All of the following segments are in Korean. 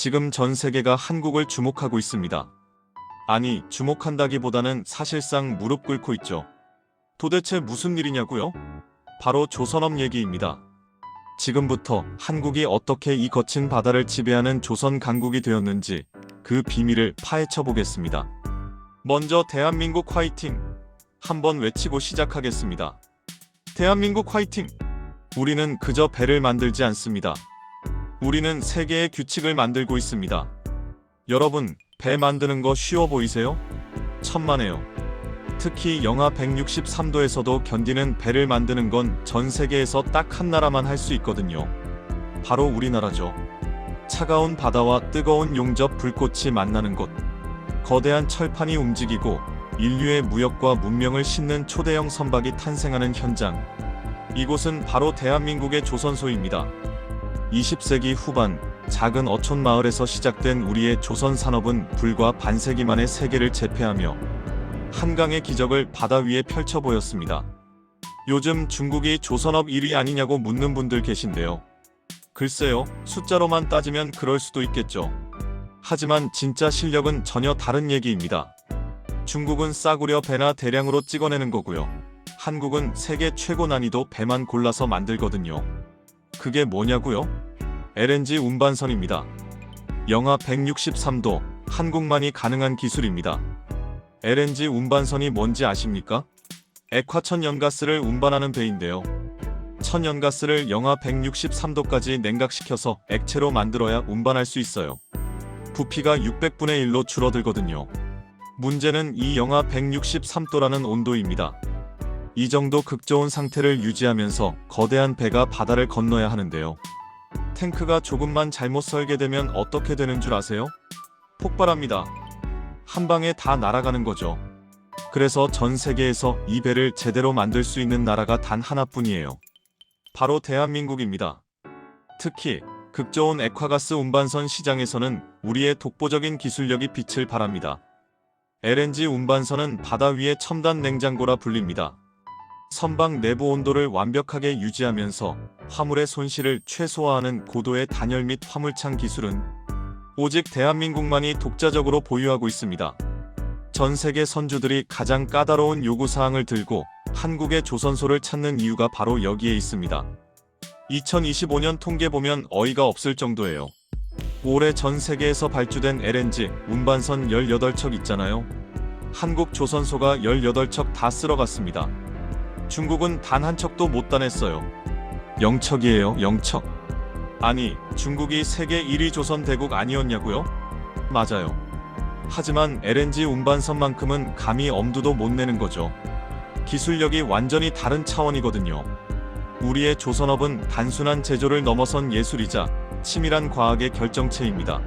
지금 전 세계가 한국을 주목하고 있습니다. 아니, 주목한다기보다는 사실상 무릎 꿇고 있죠. 도대체 무슨 일이냐고요? 바로 조선업 얘기입니다. 지금부터 한국이 어떻게 이 거친 바다를 지배하는 조선 강국이 되었는지 그 비밀을 파헤쳐 보겠습니다. 먼저 대한민국 화이팅! 한번 외치고 시작하겠습니다. 대한민국 화이팅! 우리는 그저 배를 만들지 않습니다. 우리는 세계의 규칙을 만들고 있습니다. 여러분, 배 만드는 거 쉬워 보이세요? 천만에요. 특히 영하 163도에서도 견디는 배를 만드는 건 전 세계에서 딱 한 나라만 할 수 있거든요. 바로 우리나라죠. 차가운 바다와 뜨거운 용접 불꽃이 만나는 곳. 거대한 철판이 움직이고 인류의 무역과 문명을 싣는 초대형 선박이 탄생하는 현장. 이곳은 바로 대한민국의 조선소입니다. 20세기 후반 작은 어촌 마을에서 시작된 우리의 조선 산업은 불과 반세기 만에 세계를 제패하며 한강의 기적을 바다 위에 펼쳐 보였습니다. 요즘 중국이 조선업 1위 아니냐고 묻는 분들 계신데요. 글쎄요, 숫자로만 따지면 그럴 수도 있겠죠. 하지만 진짜 실력은 전혀 다른 얘기입니다. 중국은 싸구려 배나 대량으로 찍어내는 거고요. 한국은 세계 최고 난이도 배만 골라서 만들거든요. 그게 뭐냐고요? LNG 운반선입니다. 영하 163도 한국만이 가능한 기술입니다. LNG 운반선이 뭔지 아십니까? 액화 천연가스를 운반하는 배인데요. 천연가스를 영하 163도까지 냉각시켜서 액체로 만들어야 운반할 수 있어요. 부피가 600분의 1로 줄어들거든요. 문제는 이 영하 163도라는 온도입니다. 이 정도 극저온 상태를 유지하면서 거대한 배가 바다를 건너야 하는데요. 탱크가 조금만 잘못 설계되면 어떻게 되는 줄 아세요? 폭발합니다. 한 방에 다 날아가는 거죠. 그래서 전 세계에서 이 배를 제대로 만들 수 있는 나라가 단 하나뿐이에요. 바로 대한민국입니다. 특히 극저온 액화가스 운반선 시장에서는 우리의 독보적인 기술력이 빛을 발합니다. LNG 운반선은 바다 위의 첨단 냉장고라 불립니다. 선박 내부 온도를 완벽하게 유지하면서 화물의 손실을 최소화하는 고도의 단열 및 화물창 기술은 오직 대한민국만이 독자적으로 보유하고 있습니다. 전 세계 선주들이 가장 까다로운 요구사항을 들고 한국의 조선소를 찾는 이유가 바로 여기에 있습니다. 2025년 통계 보면 어이가 없을 정도예요. 올해 전 세계에서 발주된 LNG 운반선 18척 있잖아요. 한국 조선소가 18척 다 쓸어갔습니다. 중국은 단 한 척도 못 따냈어요. 0척이에요, 0척. 아니, 중국이 세계 1위 조선 대국 아니었냐고요? 맞아요. 하지만 LNG 운반선만큼은 감히 엄두도 못 내는 거죠. 기술력이 완전히 다른 차원이거든요. 우리의 조선업은 단순한 제조를 넘어선 예술이자 치밀한 과학의 결정체입니다.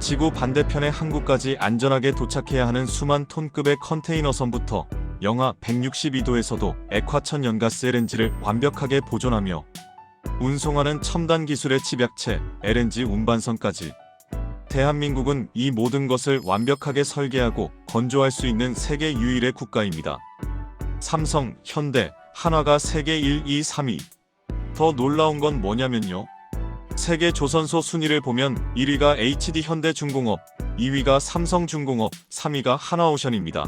지구 반대편의 한국까지 안전하게 도착해야 하는 수만 톤급의 컨테이너선부터 영하 162도에서도 액화천 연가스 LNG를 완벽하게 보존하며 운송하는 첨단 기술의 집약체 LNG 운반선까지 대한민국은 이 모든 것을 완벽하게 설계하고 건조할 수 있는 세계 유일의 국가입니다. 삼성, 현대, 한화가 세계 1, 2, 3위. 더 놀라운 건 뭐냐면요. 세계 조선소 순위를 보면 1위가 HD 현대중공업, 2위가 삼성중공업, 3위가 하나오션입니다.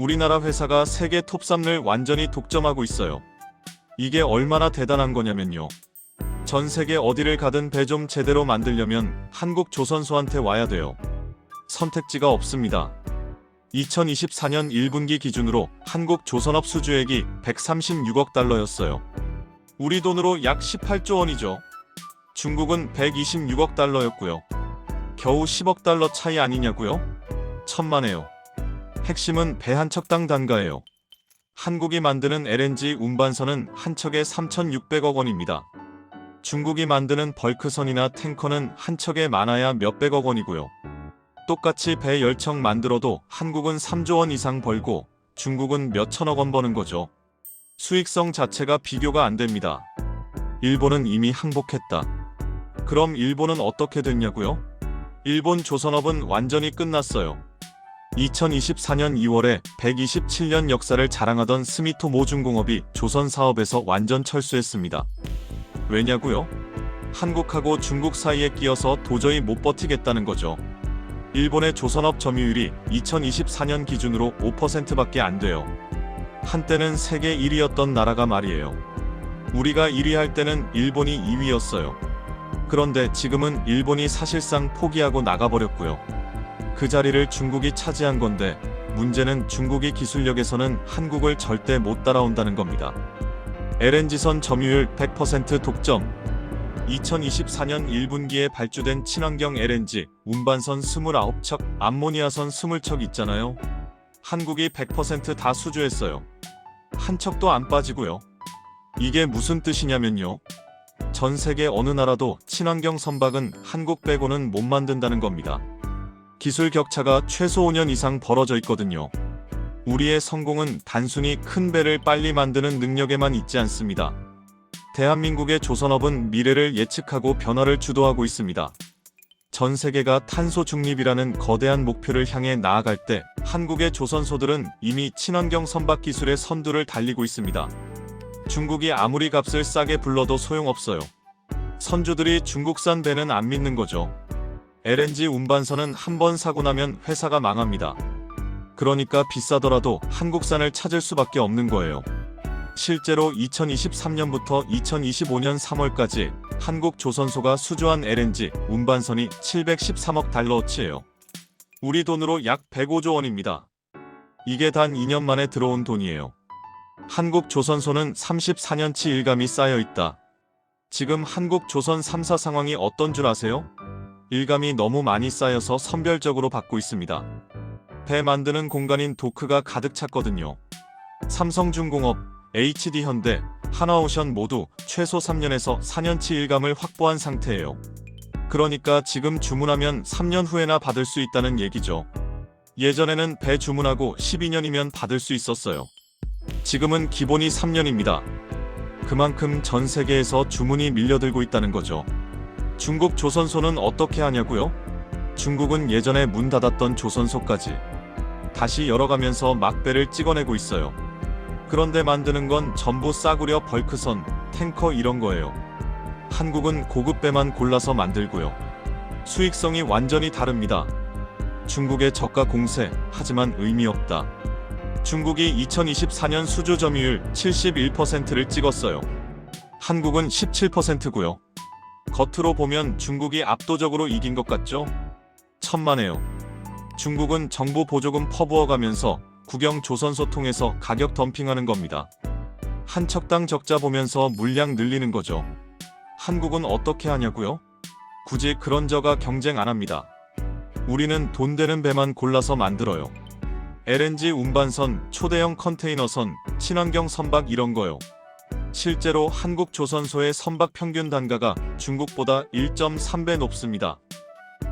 우리나라 회사가 세계 톱3를 완전히 독점하고 있어요. 이게 얼마나 대단한 거냐면요. 전 세계 어디를 가든 배 좀 제대로 만들려면 한국 조선소한테 와야 돼요. 선택지가 없습니다. 2024년 1분기 기준으로 한국 조선업 수주액이 136억 달러였어요. 우리 돈으로 약 18조 원이죠. 중국은 126억 달러였고요. 겨우 10억 달러 차이 아니냐고요? 천만에요. 핵심은 배 한 척당 단가예요. 한국이 만드는 LNG 운반선은 한 척에 3,600억 원입니다. 중국이 만드는 벌크선이나 탱커는 한 척에 많아야 몇백억 원이고요. 똑같이 배 10척 만들어도 한국은 3조 원 이상 벌고 중국은 몇천억 원 버는 거죠. 수익성 자체가 비교가 안 됩니다. 일본은 이미 항복했다. 그럼 일본은 어떻게 됐냐고요? 일본 조선업은 완전히 끝났어요. 2024년 2월에 127년 역사를 자랑하던 스미토 모중공업이 조선 사업에서 완전 철수했습니다. 왜냐고요? 한국하고 중국 사이에 끼어서 도저히 못 버티겠다는 거죠. 일본의 조선업 점유율이 2024년 기준으로 5%밖에 안 돼요. 한때는 세계 1위였던 나라가 말이에요. 우리가 1위 할 때는 일본이 2위였어요. 그런데 지금은 일본이 사실상 포기하고 나가버렸고요. 그 자리를 중국이 차지한 건데 문제는 중국이 기술력에서는 한국을 절대 못 따라온다는 겁니다. LNG선 점유율 100% 독점. 2024년 1분기에 발주된 친환경 LNG 운반선 29척, 암모니아선 20척 있잖아요. 한국이 100%다 수주했어요. 한 척도 안 빠지고요. 이게 무슨 뜻이냐면요. 전 세계 어느 나라도 친환경 선박은 한국 빼고는 못 만든다는 겁니다. 기술 격차가 최소 5년 이상 벌어져 있거든요. 우리의 성공은 단순히 큰 배를 빨리 만드는 능력에만 있지 않습니다. 대한민국의 조선업은 미래를 예측하고 변화를 주도하고 있습니다. 전 세계가 탄소 중립이라는 거대한 목표를 향해 나아갈 때 한국의 조선소들은 이미 친환경 선박 기술의 선두를 달리고 있습니다. 중국이 아무리 값을 싸게 불러도 소용없어요. 선주들이 중국산 배는 안 믿는 거죠. LNG 운반선은 한번 사고 나면 회사가 망합니다. 그러니까 비싸더라도 한국산을 찾을 수밖에 없는 거예요. 실제로 2023년부터 2025년 3월까지 한국 조선소가 수주한 LNG 운반선이 713억 달러어치예요. 우리 돈으로 약 105조 원입니다. 이게 단 2년 만에 들어온 돈이에요. 한국 조선소는 34년치 일감이 쌓여 있다. 지금 한국 조선 3사 상황이 어떤 줄 아세요? 일감이 너무 많이 쌓여서 선별적으로 받고 있습니다. 배 만드는 공간인 도크가 가득 찼거든요. 삼성중공업, HD현대, 하나오션 모두 최소 3년에서 4년치 일감을 확보한 상태예요. 그러니까 지금 주문하면 3년 후에나 받을 수 있다는 얘기죠. 예전에는 배 주문하고 12년이면 받을 수 있었어요. 지금은 기본이 3년입니다. 그만큼 전 세계에서 주문이 밀려들고 있다는 거죠. 중국 조선소는 어떻게 하냐고요? 중국은 예전에 문 닫았던 조선소까지 다시 열어가면서 막배를 찍어내고 있어요. 그런데 만드는 건 전부 싸구려 벌크선, 탱커 이런 거예요. 한국은 고급 배만 골라서 만들고요. 수익성이 완전히 다릅니다. 중국의 저가 공세, 하지만 의미 없다. 중국이 2024년 수주 점유율 71%를 찍었어요. 한국은 17%고요. 겉으로 보면 중국이 압도적으로 이긴 것 같죠? 천만에요. 중국은 정부 보조금 퍼부어가면서 국영 조선소 통해서 가격 덤핑하는 겁니다. 한 척당 적자 보면서 물량 늘리는 거죠. 한국은 어떻게 하냐고요? 굳이 그런 저가 경쟁 안 합니다. 우리는 돈 되는 배만 골라서 만들어요. LNG 운반선, 초대형 컨테이너선, 친환경 선박 이런 거요. 실제로 한국 조선소의 선박 평균 단가가 중국보다 1.3배 높습니다.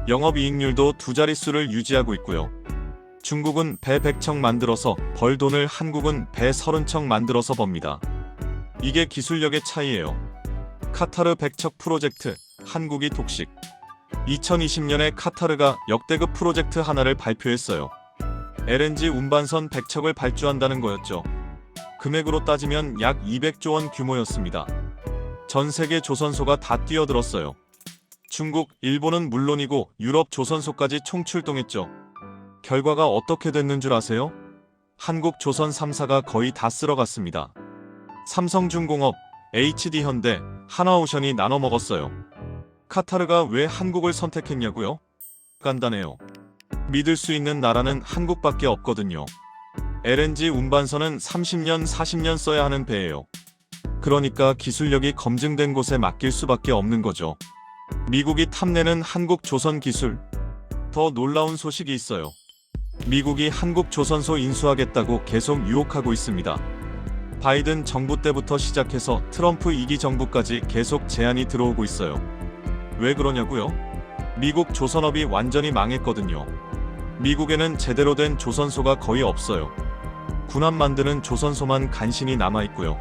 영업이익률도 두 자릿수를 유지하고 있고요. 중국은 배 100척 만들어서 벌 돈을 한국은 배 30척 만들어서 법니다. 이게 기술력의 차이예요. 카타르 100척 프로젝트, 한국이 독식. 2020년에 카타르가 역대급 프로젝트 하나를 발표했어요. LNG 운반선 100척을 발주한다는 거였죠. 금액으로 따지면 약 200조 원 규모였습니다. 전 세계 조선소가 다 뛰어들었어요. 중국, 일본은 물론이고 유럽 조선소까지 총출동했죠. 결과가 어떻게 됐는 줄 아세요? 한국 조선 3사가 거의 다 쓸어갔습니다. 삼성중공업, HD현대, 하나오션이 나눠 먹었어요. 카타르가 왜 한국을 선택했냐고요? 간단해요. 믿을 수 있는 나라는 한국밖에 없거든요. LNG 운반선은 30년, 40년 써야 하는 배예요. 그러니까 기술력이 검증된 곳에 맡길 수밖에 없는 거죠. 미국이 탐내는 한국 조선 기술. 더 놀라운 소식이 있어요. 미국이 한국 조선소 인수하겠다고 계속 유혹하고 있습니다. 바이든 정부 때부터 시작해서 트럼프 2기 정부까지 계속 제안이 들어오고 있어요. 왜 그러냐고요? 미국 조선업이 완전히 망했거든요. 미국에는 제대로 된 조선소가 거의 없어요. 군함 만드는 조선소만 간신히 남아 있고요.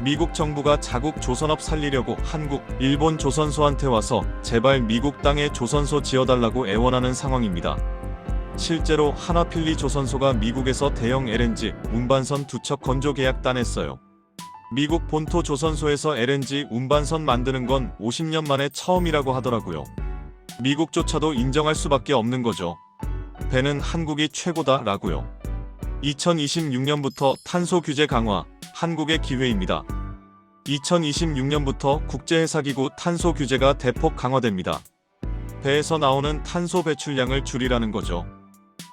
미국 정부가 자국 조선업 살리려고 한국, 일본 조선소한테 와서 제발 미국 땅에 조선소 지어달라고 애원하는 상황입니다. 실제로 하나필리 조선소가 미국에서 대형 LNG 운반선 두 척 건조 계약 따냈어요. 미국 본토 조선소에서 LNG 운반선 만드는 건 50년 만에 처음이라고 하더라고요. 미국조차도 인정할 수밖에 없는 거죠. 배는 한국이 최고다라고요. 2026년부터 탄소 규제 강화, 한국의 기회입니다. 2026년부터 국제해사기구 탄소 규제가 대폭 강화됩니다. 배에서 나오는 탄소 배출량을 줄이라는 거죠.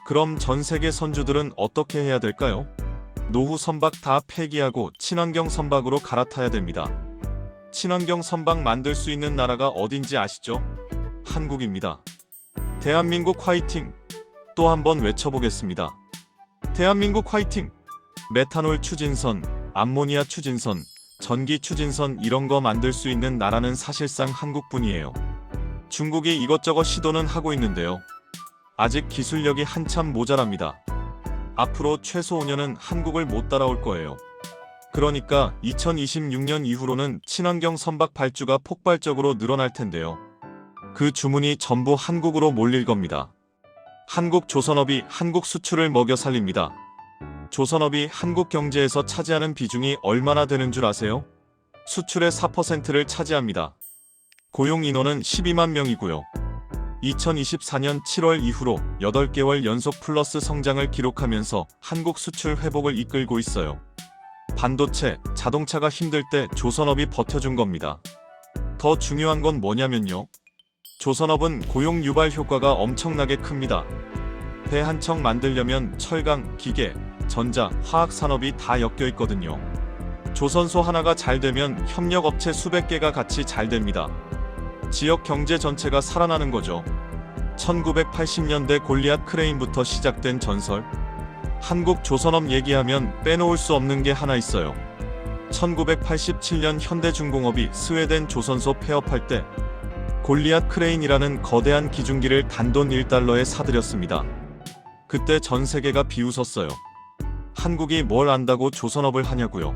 그럼 전 세계 선주들은 어떻게 해야 될까요? 노후 선박 다 폐기하고 친환경 선박으로 갈아타야 됩니다. 친환경 선박 만들 수 있는 나라가 어딘지 아시죠? 한국입니다. 대한민국 화이팅! 또 한번 외쳐보겠습니다. 대한민국 화이팅! 메탄올 추진선, 암모니아 추진선, 전기 추진선 이런 거 만들 수 있는 나라는 사실상 한국뿐이에요. 중국이 이것저것 시도는 하고 있는데요. 아직 기술력이 한참 모자랍니다. 앞으로 최소 5년은 한국을 못 따라올 거예요. 그러니까 2026년 이후로는 친환경 선박 발주가 폭발적으로 늘어날 텐데요. 그 주문이 전부 한국으로 몰릴 겁니다. 한국 조선업이 한국 수출을 먹여 살립니다. 조선업이 한국 경제에서 차지하는 비중이 얼마나 되는 줄 아세요? 수출의 4%를 차지합니다. 고용 인원은 12만 명이고요. 2024년 7월 이후로 8개월 연속 플러스 성장을 기록하면서 한국 수출 회복을 이끌고 있어요. 반도체, 자동차가 힘들 때 조선업이 버텨준 겁니다. 더 중요한 건 뭐냐면요. 조선업은 고용 유발 효과가 엄청나게 큽니다. 배 한 척 만들려면 철강, 기계, 전자, 화학 산업이 다 엮여 있거든요. 조선소 하나가 잘 되면 협력업체 수백 개가 같이 잘 됩니다. 지역 경제 전체가 살아나는 거죠. 1980년대 골리앗 크레인부터 시작된 전설. 한국 조선업 얘기하면 빼놓을 수 없는 게 하나 있어요. 1987년 현대중공업이 스웨덴 조선소 폐업할 때 골리앗 크레인이라는 거대한 기중기를 단돈 1달러에 사들였습니다. 그때 전 세계가 비웃었어요. 한국이 뭘 안다고 조선업을 하냐고요.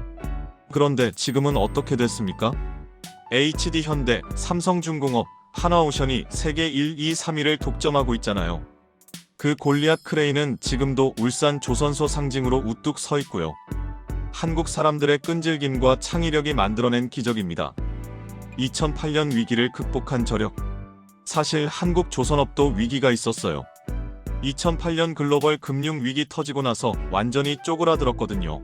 그런데 지금은 어떻게 됐습니까? HD 현대, 삼성중공업, 하나오션이 세계 1, 2, 3위를 독점하고 있잖아요. 그 골리앗 크레인은 지금도 울산 조선소 상징으로 우뚝 서 있고요. 한국 사람들의 끈질김과 창의력이 만들어낸 기적입니다. 2008년 위기를 극복한 저력. 사실 한국 조선업도 위기가 있었어요. 2008년 글로벌 금융 위기 터지고 나서 완전히 쪼그라들었거든요.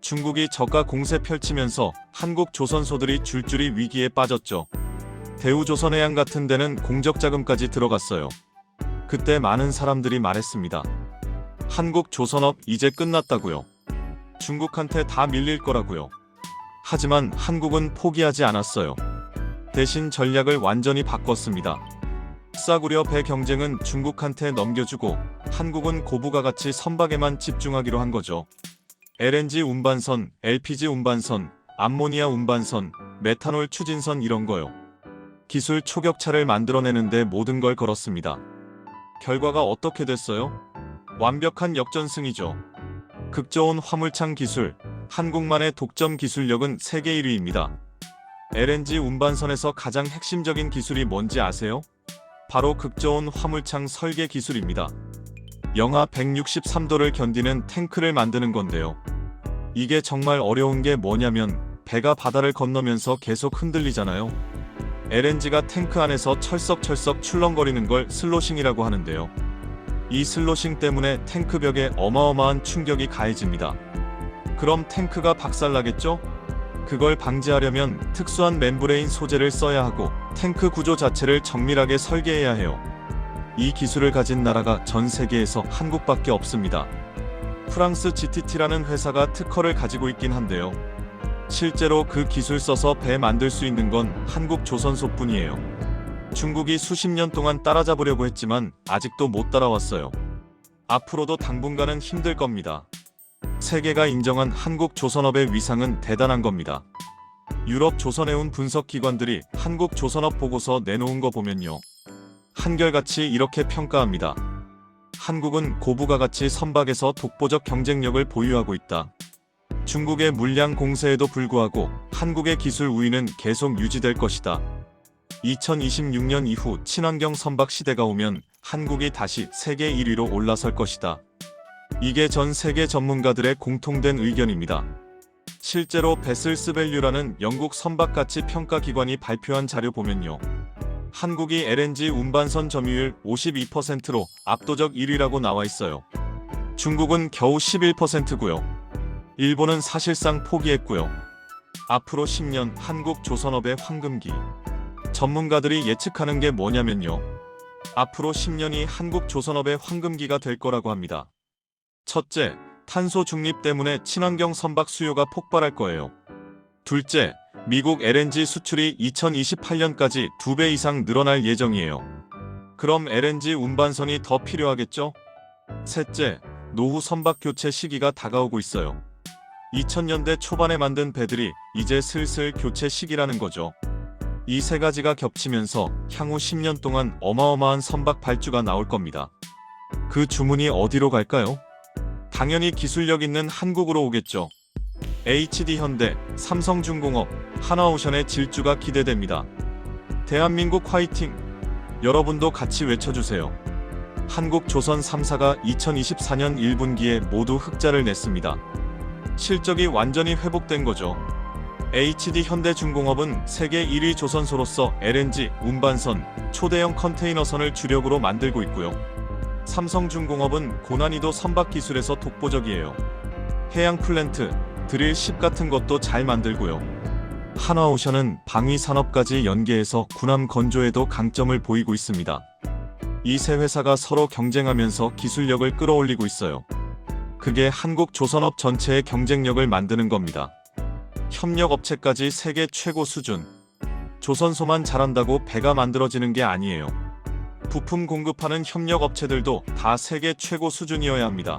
중국이 저가 공세 펼치면서 한국 조선소들이 줄줄이 위기에 빠졌죠. 대우조선해양 같은 데는 공적 자금까지 들어갔어요. 그때 많은 사람들이 말했습니다. 한국 조선업 이제 끝났다고요. 중국한테 다 밀릴 거라고요. 하지만 한국은 포기하지 않았어요. 대신 전략을 완전히 바꿨습니다. 싸구려 배 경쟁은 중국한테 넘겨주고 한국은 고부가 같이 선박에만 집중하기로 한 거죠. LNG 운반선, LPG 운반선, 암모니아 운반선, 메탄올 추진선 이런 거요. 기술 초격차를 만들어내는데 모든 걸 걸었습니다. 결과가 어떻게 됐어요? 완벽한 역전승이죠. 극저온 화물창 기술, 한국만의 독점 기술력은 세계 1위입니다. LNG 운반선에서 가장 핵심적인 기술이 뭔지 아세요? 바로 극저온 화물창 설계 기술입니다. 영하 163도를 견디는 탱크를 만드는 건데요. 이게 정말 어려운 게 뭐냐면 배가 바다를 건너면서 계속 흔들리잖아요. LNG가 탱크 안에서 철썩철썩 출렁거리는 걸 슬로싱이라고 하는데요. 이 슬로싱 때문에 탱크 벽에 어마어마한 충격이 가해집니다. 그럼 탱크가 박살나겠죠? 그걸 방지하려면 특수한 멤브레인 소재를 써야 하고 탱크 구조 자체를 정밀하게 설계해야 해요. 이 기술을 가진 나라가 전 세계에서 한국밖에 없습니다. 프랑스 GTT라는 회사가 특허를 가지고 있긴 한데요. 실제로 그 기술 써서 배 만들 수 있는 건 한국 조선소뿐이에요. 중국이 수십 년 동안 따라잡으려고 했지만 아직도 못 따라왔어요. 앞으로도 당분간은 힘들 겁니다. 세계가 인정한 한국 조선업의 위상은 대단한 겁니다. 유럽 조선해운 분석 기관들이 한국 조선업 보고서 내놓은 거 보면요. 한결같이 이렇게 평가합니다. 한국은 고부가 같이 선박에서 독보적 경쟁력을 보유하고 있다. 중국의 물량 공세에도 불구하고 한국의 기술 우위는 계속 유지될 것이다. 2026년 이후 친환경 선박 시대가 오면 한국이 다시 세계 1위로 올라설 것이다. 이게 전 세계 전문가들의 공통된 의견입니다. 실제로 베슬스 밸류라는 영국 선박 가치 평가 기관이 발표한 자료 보면요. 한국이 LNG 운반선 점유율 52%로 압도적 1위라고 나와 있어요. 중국은 겨우 11%고요. 일본은 사실상 포기했고요. 앞으로 10년 한국 조선업의 황금기. 전문가들이 예측하는 게 뭐냐면요. 앞으로 10년이 한국 조선업의 황금기가 될 거라고 합니다. 첫째, 탄소 중립 때문에 친환경 선박 수요가 폭발할 거예요. 둘째, 미국 LNG 수출이 2028년까지 2배 이상 늘어날 예정이에요. 그럼 LNG 운반선이 더 필요하겠죠? 셋째, 노후 선박 교체 시기가 다가오고 있어요. 2000년대 초반에 만든 배들이 이제 슬슬 교체 시기라는 거죠. 이 세 가지가 겹치면서 향후 10년 동안 어마어마한 선박 발주가 나올 겁니다. 그 주문이 어디로 갈까요? 당연히 기술력 있는 한국으로 오겠죠. HD 현대, 삼성중공업, 하나오션의 질주가 기대됩니다. 대한민국 화이팅! 여러분도 같이 외쳐주세요. 한국 조선 3사가 2024년 1분기에 모두 흑자를 냈습니다. 실적이 완전히 회복된 거죠. HD 현대중공업은 세계 1위 조선소로서 LNG, 운반선, 초대형 컨테이너선을 주력으로 만들고 있고요. 삼성중공업은 고난이도 선박 기술에서 독보적이에요. 해양 플랜트, 드릴 십 같은 것도 잘 만들고요. 한화오션은 방위 산업까지 연계해서 군함 건조에도 강점을 보이고 있습니다. 이 세 회사가 서로 경쟁하면서 기술력을 끌어올리고 있어요. 그게 한국 조선업 전체의 경쟁력을 만드는 겁니다. 협력 업체까지 세계 최고 수준. 조선소만 잘한다고 배가 만들어지는 게 아니에요. 부품 공급하는 협력 업체들도 다 세계 최고 수준이어야 합니다.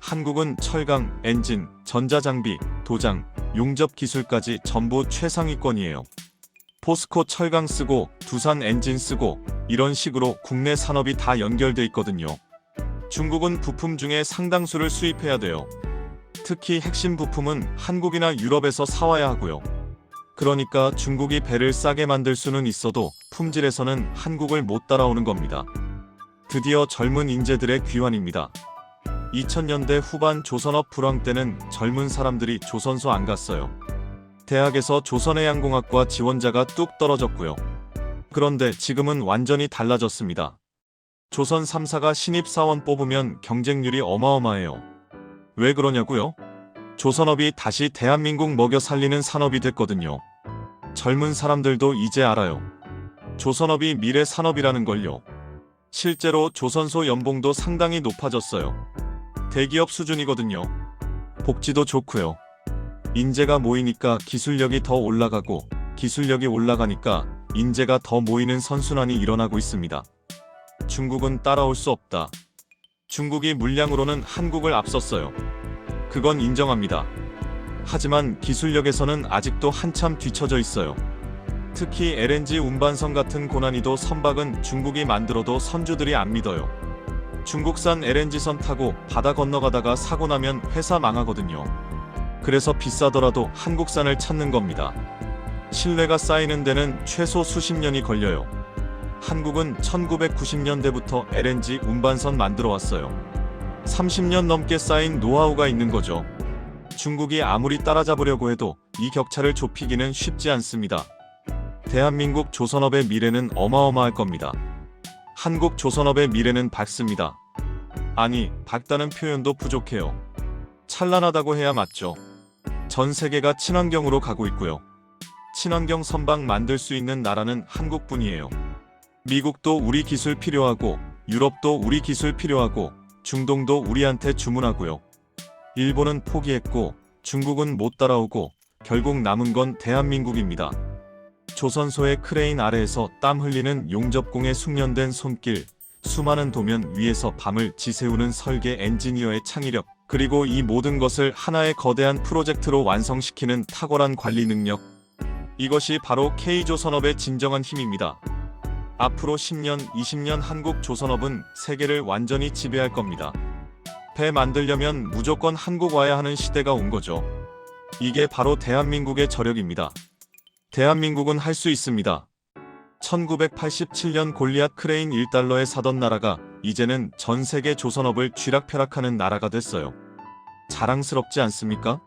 한국은 철강, 엔진, 전자장비, 도장, 용접 기술까지 전부 최상위권이에요. 포스코 철강 쓰고 두산 엔진 쓰고 이런 식으로 국내 산업이 다 연결돼 있거든요. 중국은 부품 중에 상당수를 수입해야 돼요. 특히 핵심 부품은 한국이나 유럽에서 사와야 하고요. 그러니까 중국이 배를 싸게 만들 수는 있어도 품질에서는 한국을 못 따라오는 겁니다. 드디어 젊은 인재들의 귀환입니다. 2000년대 후반 조선업 불황 때는 젊은 사람들이 조선소 안 갔어요. 대학에서 조선해양공학과 지원자가 뚝 떨어졌고요. 그런데 지금은 완전히 달라졌습니다. 조선 3사가 신입사원 뽑으면 경쟁률이 어마어마해요. 왜 그러냐고요? 조선업이 다시 대한민국 먹여 살리는 산업이 됐거든요. 젊은 사람들도 이제 알아요. 조선업이 미래 산업이라는 걸요. 실제로 조선소 연봉도 상당히 높아졌어요. 대기업 수준이거든요. 복지도 좋고요. 인재가 모이니까 기술력이 더 올라가고 기술력이 올라가니까 인재가 더 모이는 선순환이 일어나고 있습니다. 중국은 따라올 수 없다. 중국이 물량으로는 한국을 앞섰어요. 그건 인정합니다. 하지만 기술력에서는 아직도 한참 뒤처져 있어요. 특히 LNG 운반선 같은 고난이도 선박은 중국이 만들어도 선주들이 안 믿어요. 중국산 LNG선 타고 바다 건너가다가 사고 나면 회사 망하거든요. 그래서 비싸더라도 한국산을 찾는 겁니다. 신뢰가 쌓이는 데는 최소 수십 년이 걸려요. 한국은 1990년대부터 LNG 운반선 만들어 왔어요. 30년 넘게 쌓인 노하우가 있는 거죠. 중국이 아무리 따라잡으려고 해도 이 격차를 좁히기는 쉽지 않습니다. 대한민국 조선업의 미래는 어마어마할 겁니다. 한국 조선업의 미래는 밝습니다. 아니, 밝다는 표현도 부족해요. 찬란하다고 해야 맞죠. 전 세계가 친환경으로 가고 있고요. 친환경 선박 만들 수 있는 나라는 한국뿐이에요. 미국도 우리 기술 필요하고, 유럽도 우리 기술 필요하고, 중동도 우리한테 주문하고요. 일본은 포기했고, 중국은 못 따라오고, 결국 남은 건 대한민국입니다. 조선소의 크레인 아래에서 땀 흘리는 용접공에 숙련된 손길, 수많은 도면 위에서 밤을 지새우는 설계 엔지니어의 창의력, 그리고 이 모든 것을 하나의 거대한 프로젝트로 완성시키는 탁월한 관리 능력. 이것이 바로 K조선업의 진정한 힘입니다. 앞으로 10년, 20년 한국 조선업은 세계를 완전히 지배할 겁니다. 배 만들려면 무조건 한국 와야 하는 시대가 온 거죠. 이게 바로 대한민국의 저력입니다. 대한민국은 할 수 있습니다. 1987년 골리앗 크레인 1달러에 사던 나라가 이제는 전 세계 조선업을 쥐락펴락하는 나라가 됐어요. 자랑스럽지 않습니까?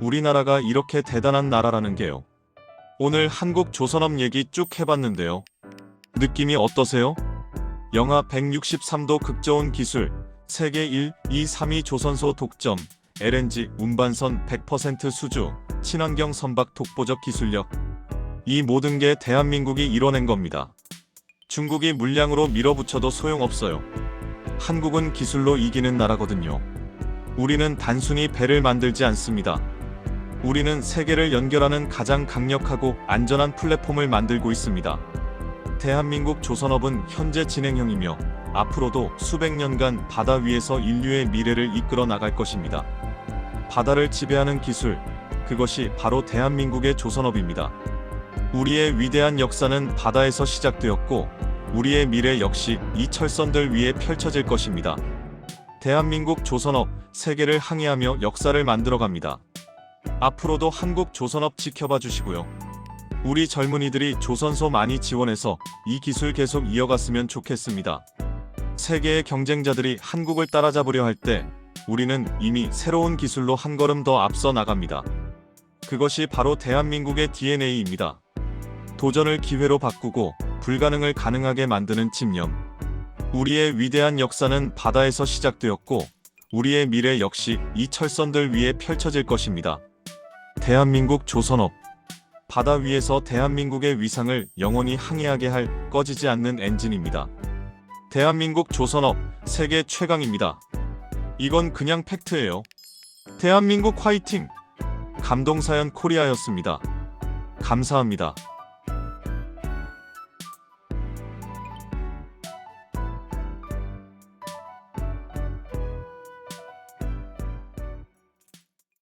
우리나라가 이렇게 대단한 나라라는 게요. 오늘 한국 조선업 얘기 쭉 해봤는데요. 느낌이 어떠세요? 영하 163도 극저온 기술, 세계 1, 2, 3위 조선소 독점, LNG 운반선 100% 수주, 친환경 선박 독보적 기술력. 이 모든 게 대한민국이 이뤄낸 겁니다. 중국이 물량으로 밀어붙여도 소용없어요. 한국은 기술로 이기는 나라거든요. 우리는 단순히 배를 만들지 않습니다. 우리는 세계를 연결하는 가장 강력하고 안전한 플랫폼을 만들고 있습니다. 대한민국 조선업은 현재 진행형이며 앞으로도 수백 년간 바다 위에서 인류의 미래를 이끌어 나갈 것입니다. 바다를 지배하는 기술, 그것이 바로 대한민국의 조선업입니다. 우리의 위대한 역사는 바다에서 시작되었고, 우리의 미래 역시 이 철선들 위에 펼쳐질 것입니다. 대한민국 조선업, 세계를 항해하며 역사를 만들어갑니다. 앞으로도 한국 조선업 지켜봐 주시고요. 우리 젊은이들이 조선소 많이 지원해서 이 기술 계속 이어갔으면 좋겠습니다. 세계의 경쟁자들이 한국을 따라잡으려 할 때 우리는 이미 새로운 기술로 한 걸음 더 앞서 나갑니다. 그것이 바로 대한민국의 DNA입니다. 도전을 기회로 바꾸고 불가능을 가능하게 만드는 집념. 우리의 위대한 역사는 바다에서 시작되었고 우리의 미래 역시 이 철선들 위에 펼쳐질 것입니다. 대한민국 조선업. 바다 위에서 대한민국의 위상을 영원히 항해하게 할 꺼지지 않는 엔진입니다. 대한민국 조선업 세계 최강입니다. 이건 그냥 팩트예요. 대한민국 화이팅! 감동사연 코리아였습니다. 감사합니다.